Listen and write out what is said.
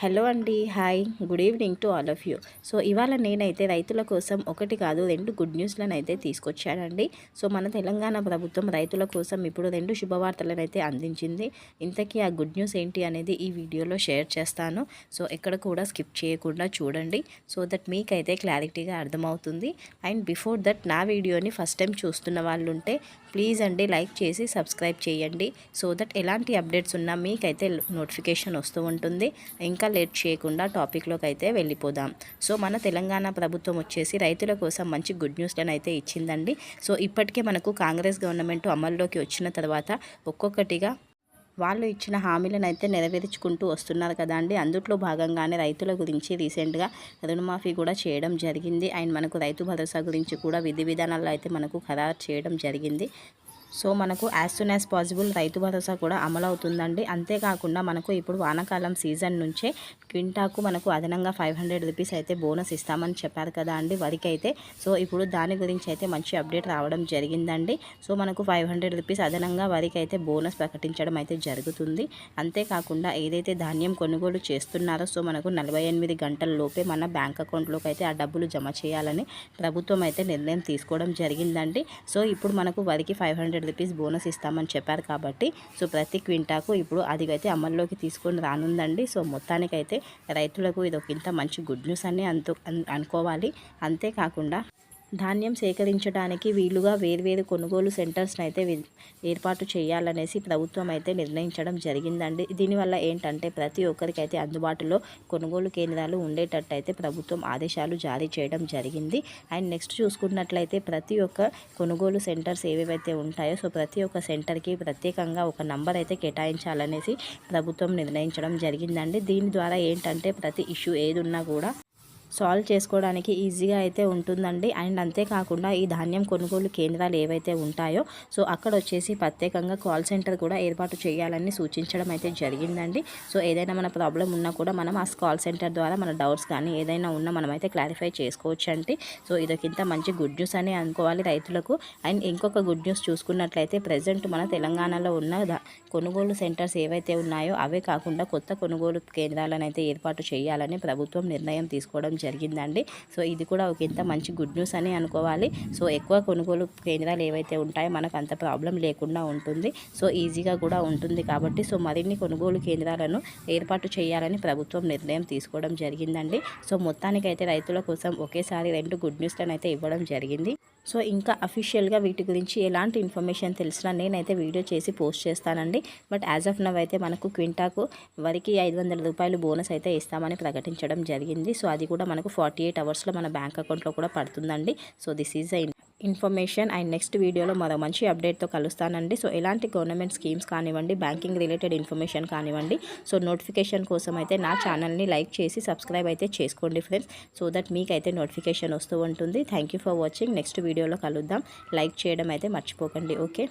Hello అండి hi. Good evening to all of you. So ఇవాళ నేనైతే రైతుల కోసం ఒకటి కాదు రెండు గుడ్ న్యూస్లను అయితే తీసుకొచ్చానండి. సో మన తెలంగాణ ప్రభుత్వం రైతుల కోసం ఇప్పుడు రెండు శుభవార్తలను అయితే అందించింది. ఇంతకీ ఆ గుడ్ న్యూస్ ఏంటి అనేది ఈ వీడియోలో షేర్ చేస్తాను. సో ఎక్కడ కూడా స్కిప్ చేయకుండా చూడండి. సో దట్ మీకైతే క్లారిటీగా అర్థమవుతుంది. అండ్ బిఫోర్ దట్ నా వీడియోని ఫస్ట్ టైం చూస్తున్న వాళ్ళు ఉంటే ప్లీజ్ అండి లైక్ చేసి సబ్స్క్రైబ్ చేయండి. సో దట్ ఎలాంటి అప్డేట్స్ ఉన్నా మీకైతే నోటిఫికేషన్ వస్తూ ఉంటుంది. ఇంకా లేట్ చేయకుండా టాపిక్లోకి అయితే వెళ్ళిపోదాం. సో మన తెలంగాణ ప్రభుత్వం వచ్చేసి రైతుల కోసం మంచి గుడ్ న్యూస్లను అయితే ఇచ్చిందండి. సో ఇప్పటికే మనకు కాంగ్రెస్ గవర్నమెంట్ అమల్లోకి వచ్చిన తర్వాత ఒక్కొక్కటిగా వాళ్ళు ఇచ్చిన హామీలను అయితే నెరవేర్చుకుంటూ వస్తున్నారు కదా అండి. అందుట్లో భాగంగానే రైతుల గురించి రీసెంట్గా రుణమాఫీ కూడా చేయడం జరిగింది. అండ్ మనకు రైతు భరోసా గురించి కూడా విధి విధానాల్లో అయితే మనకు ఖరారు చేయడం జరిగింది. సో మనకు as soon as possible Rythu Bharosa కూడా అమలవుతుందండి. అంతేకాకుండా మనకు ఇప్పుడు వానాకాలం సీజన్ నుంచే క్వింటాకు మనకు అదనంగా ఫైవ్ హండ్రెడ్ రూపీస్ అయితే బోనస్ ఇస్తామని చెప్పారు కదా అండి వరికి అయితే సో ఇప్పుడు దాని గురించి అయితే మంచి అప్డేట్ రావడం జరిగిందండి. సో మనకు ఫైవ్ హండ్రెడ్ రూపీస్ అదనంగా వరికి అయితే బోనస్ ప్రకటించడం అయితే జరుగుతుంది. అంతేకాకుండా ఏదైతే ధాన్యం కొనుగోలు చేస్తున్నారో సో మనకు నలభై ఎనిమిది గంటల లోపే మన బ్యాంక్ అకౌంట్లోకి అయితే ఆ డబ్బులు జమ చేయాలని ప్రభుత్వం అయితే నిర్ణయం తీసుకోవడం జరిగిందండి. సో ఇప్పుడు మనకు వరికి ఫైవ్ హండ్రెడ్ రూపీస్ బోనస్ ఇస్తామని చెప్పారు కాబట్టి సో ప్రతి క్వింటాకు ఇప్పుడు అది అయితే అమల్లోకి తీసుకొని రానుందండి. సో మొత్తానికైతే రైతులకు ఇది ఒక ఇంత మంచి గుడ్ న్యూస్ అని అంతు అనుకోవాలి. అంతేకాకుండా ధాన్యం సేకరించడానికి వీలుగా వేర్వేరు కొనుగోలు సెంటర్స్ని అయితే ఏర్పాటు చేయాలనేసి ప్రభుత్వం అయితే నిర్ణయించడం జరిగిందండి. దీనివల్ల ఏంటంటే ప్రతి ఒక్కరికి అయితే అందుబాటులో కొనుగోలు కేంద్రాలు ఉండేటట్టు అయితే ప్రభుత్వం ఆదేశాలు జారీ చేయడం జరిగింది. అండ్ నెక్స్ట్ చూసుకున్నట్లయితే ప్రతి ఒక్క కొనుగోలు సెంటర్స్ ఏవేవైతే ఉంటాయో సో ప్రతి ఒక్క సెంటర్కి ప్రత్యేకంగా ఒక నంబర్ అయితే కేటాయించాలనేసి ప్రభుత్వం నిర్ణయించడం జరిగిందండి. దీని ద్వారా ఏంటంటే ప్రతి ఇష్యూ ఏది ఉన్నా కూడా సాల్వ్ చేసుకోవడానికి ఈజీగా అయితే ఉంటుందండి. అండ్ అంతేకాకుండా ఈ ధాన్యం కొనుగోలు కేంద్రాలు ఏవైతే ఉంటాయో సో అక్కడ వచ్చేసి ప్రత్యేకంగా కాల్ సెంటర్ కూడా ఏర్పాటు చేయాలని సూచించడం అయితే జరిగిందండి. సో ఏదైనా మన ప్రాబ్లం ఉన్నా కూడా మనం ఆ కాల్ సెంటర్ ద్వారా మన డౌట్స్ కానీ ఏదైనా ఉన్నా మనం అయితే క్లారిఫై చేసుకోవచ్చు అంటే సో ఇదొకింత మంచి గుడ్ న్యూస్ అని అనుకోవాలి రైతులకు. అండ్ ఇంకొక గుడ్ న్యూస్ చూసుకున్నట్లయితే ప్రజెంట్ మన తెలంగాణలో ఉన్న కొనుగోలు సెంటర్స్ ఏవైతే ఉన్నాయో అవే కాకుండా కొత్త కొనుగోలు కేంద్రాలను అయితే ఏర్పాటు చేయాలని ప్రభుత్వం నిర్ణయం తీసుకోవడం జరిగిందండి. సో ఇది కూడా ఒక ఇంత మంచి గుడ్ న్యూస్ అని అనుకోవాలి. సో ఎక్కువ కొనుగోలు కేంద్రాలు ఏవైతే ఉంటాయో మనకు అంత ప్రాబ్లం లేకుండా ఉంటుంది. సో ఈజీగా కూడా ఉంటుంది కాబట్టి సో మరిన్ని కొనుగోలు కేంద్రాలను ఏర్పాటు చేయాలని ప్రభుత్వం నిర్ణయం తీసుకోవడం జరిగిందండి. సో మొత్తానికైతే రైతుల కోసం ఒకేసారి రెండు గుడ్ న్యూస్లను అయితే ఇవ్వడం జరిగింది. సో ఇంకా అఫీషియల్గా వీటి గురించి ఎలాంటి ఇన్ఫర్మేషన్ తెలిసినా నేనైతే వీడియో చేసి పోస్ట్ చేస్తానండి. బట్ యాజ్ ఆఫ్ నవ్ అయితే మనకు క్వింటాకు వరికి ఐదు వందల రూపాయలు బోనస్ అయితే ఇస్తామని ప్రకటించడం జరిగింది. సో అది కూడా మనకు ఫార్టీ ఎయిట్ అవర్స్లో మన బ్యాంక్ అకౌంట్లో కూడా పడుతుందండి. So this is a information and next వీడియోలో మరో మంచి అప్డేట్తో కలుస్తానండి. సో ఎలాంటి గవర్నమెంట్ స్కీమ్స్ కానివ్వండి బ్యాంకింగ్ రిలేటెడ్ ఇన్ఫర్మేషన్ కానివ్వండి సో నోటిఫికేషన్ కోసం అయితే నా ఛానల్ని లైక్ చేసి సబ్స్క్రైబ్ అయితే చేసుకోండి ఫ్రెండ్స్. సో దట్ మీకైతే నోటిఫికేషన్ వస్తూ ఉంటుంది. Thank for watching. నెక్స్ట్ వీడియోలో కలుద్దాం. లైక్ చేయడం అయితే మర్చిపోకండి. ఓకే?